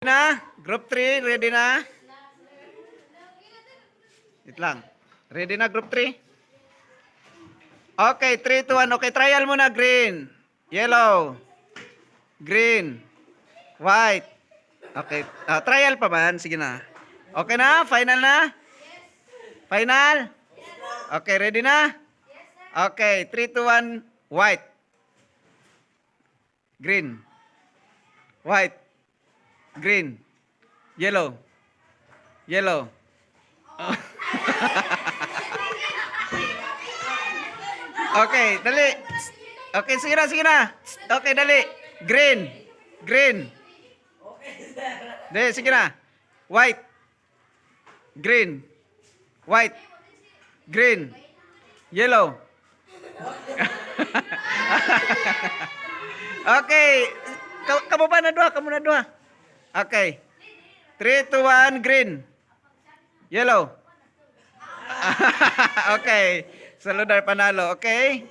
na? Group 3, ready na? Wait lang. Ready na group 3? Okay, 3 to 1. Okay, trial muna. Green. Yellow. Green. White. Okay. ah, trial pa man. Sige na. Okay na? Final na? Final? Okay, ready na? Okay, 3 to 1. White. Green. White. Green. Yellow. Yellow. okay, dali. Okay, sige na, sige na. Okay, dali. Green. Green. Dali, sige na. White. Green. White. Green. Yellow. okay. Ka- Kamu ba na dua? Kamu na dua? Okay. 3 to 1, green. Yellow. okay. Saludar panalo, okay?